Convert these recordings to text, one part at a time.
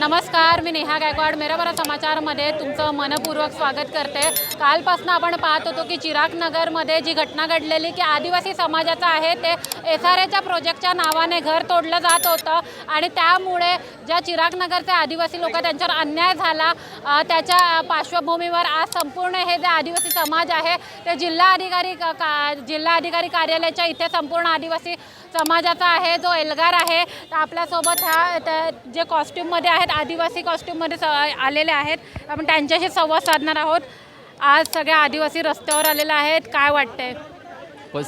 नमस्कार मी नेहा गायकवाड. मेरा बरा समाचारमध्ये तुमचं मनपूर्वक स्वागत करते. कालपासून आपण पाहत होतो की चिराग नगरमध्ये जी घटना घडलेली की आदिवासी समाजाचं आहे ते एस आर एच्या प्रोजेक्टच्या नावाने घर तोडलं जात होतं. आणि त्यामुळे ज्या चिराग नगरचे आदिवासी लोक त्यांच्यावर अन्याय झाला. त्याच्या पार्श्वभूमीवर आज संपूर्ण हे जे आदिवासी समाज आहे ते जिल्हा अधिकारी का जिल्हा अधिकारी कार्यालयाच्या इथे संपूर्ण आदिवासी समाजाचा आहे जो एल्गार आहे तर आपल्यासोबत ह्या त्या- जे कॉस्ट्यूममध्ये आहेत आदिवासी कॉस्ट्यूममध्ये स आलेले आहेत आपण त्यांच्याशी संवाद साधणार आहोत. आज सगळ्या आदिवासी रस्त्यावर आलेले आहेत काय वाटतंय?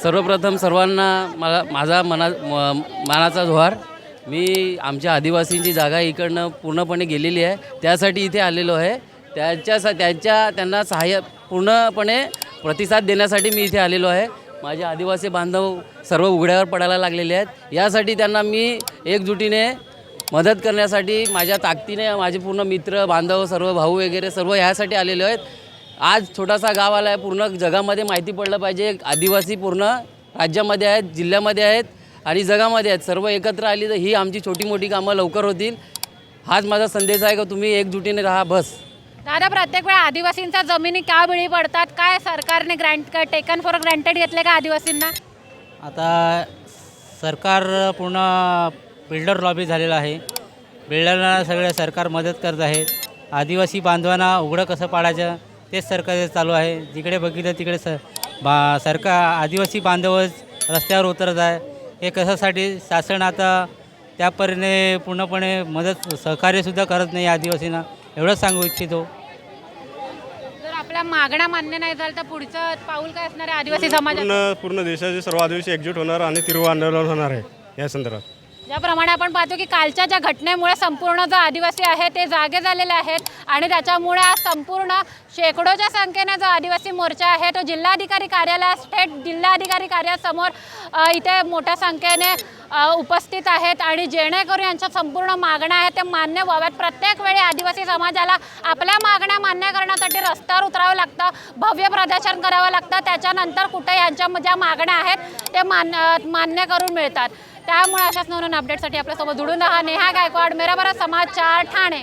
सर्वप्रथम सर्वांना मला माझा मना म- मानाचा जोहार मी आमच्या आदिवासींची जागा इकडनं पूर्णपणे गेलेली आहे त्यासाठी इथे आलेलो आहे. त्याच्या त्यांच्या त्यांना सहाय्य पूर्णपणे प्रतिसाद देण्यासाठी मी इथे आलेलो आहे. माझे आदिवासी बांधव सर्व उघड्यावर पडायला लागलेले आहेत. यासाठी त्यांना मी एकजुटीने मदत करण्यासाठी माझ्या ताकदीने माझे पूर्ण मित्र बांधव सर्व भाऊ वगैरे सर्व ह्यासाठी आलेले आहेत. आज छोटासा गाव आला आहे पूर्ण जगामध्ये माहिती पडलं पाहिजे. आदिवासी पूर्ण राज्यामध्ये आहेत जिल्ह्यामध्ये आहेत आणि जगामध्ये आहेत. सर्व एकत्र आली तर ही आमची छोटी मोठी कामं लवकर होतील. हाच माझा संदेश आहे का तुम्ही एकजुटीने राहा बस. दादा प्रत्येक वेळा आदिवासींच्या जमिनी का बिळी पडतात? काय सरकारने ग्रँट टेकन फॉर ग्रँटेड घेतले का आदिवासींना? आता सरकार पूर्ण बिल्डर लॉबी झालेलं आहे. बिल्डरना सगळे सरकार मदत करत आहे. आदिवासी बांधवांना उघडं कसं पाडायचं तेच सरकार चालू आहे. जिकडे बघितलं तिकडे स बा सरकार आदिवासी बांधवच रस्त्यावर उतरत आहे. हे कशासाठी? शासन आता त्यापरीने पूर्णपणे मदत सहकार्यसुद्धा करत नाही आदिवासींना. एवढंच सांगू इच्छितो. जर आपल्या मागण्या मान्य नाही झालं तर पुढचं पाऊल काय असणार आहे? आदिवासी समाजात पूर्ण पूर्ण देशाचे सर्व आदिवासी एकजूट होणार आणि तिरुवा आंदोलन होणार आहे या संदर्भात. ज्याप्रमाणे आपण पाहतो की कालच्या ज्या घटनेमुळे संपूर्ण जो आदिवासी आहे ते जागे झालेले आहेत आणि त्याच्यामुळे आज संपूर्ण शेकडोच्या संख्येने जो आदिवासी मोर्चा आहे तो जिल्हाधिकारी कार्यालयात थेट जिल्हाधिकारी कार्यासमोर अ, इथे मोठ्या संख्येने उपस्थित आहेत आणि जेणेकरून यांच्या संपूर्ण मागण्या आहेत ते मान्य व्हाव्यात. प्रत्येक वेळी आदिवासी समाजाला आपल्या मागण्या मान्य करण्यासाठी रस्त्यावर उतरावं लागतं भव्य प्रदर्शन करावं लागतं. त्याच्यानंतर कुठे यांच्या ज्या मागण्या आहेत ते मान्य मान्य करून मिळतात. त्यामुळे अशाच नवीन अपडेटसाठी आपल्यासोबत जुडून राहा. नेहा गायकवाड मेरा बरा समाचार ठाणे.